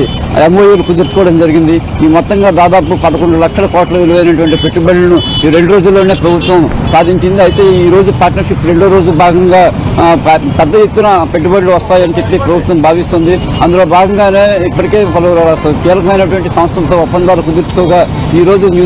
ఎంఓయూలు కుదుర్చుకోవడం జరిగింది. ఈ మొత్తంగా దాదాపు పదకొండు లక్షల కోట్ల విలువైనటువంటి పెట్టుబడులను ఈ రెండు రోజుల్లోనే ప్రభుత్వం సాధించింది. అయితే ఈ రోజు పార్ట్నర్షిప్ రెండో రోజు భాగంగా పెద్ద ఎత్తున పెట్టుబడులు వస్తాయని చెప్పి ప్రభుత్వం భావిస్తుంది. అందులో భాగంగానే ఇప్పటికే పలు కీలకమైనటువంటి సంస్థలతో ఒప్పందాలు కుదుర్చుకోగా ఈ రోజు న్యూజిలాండ్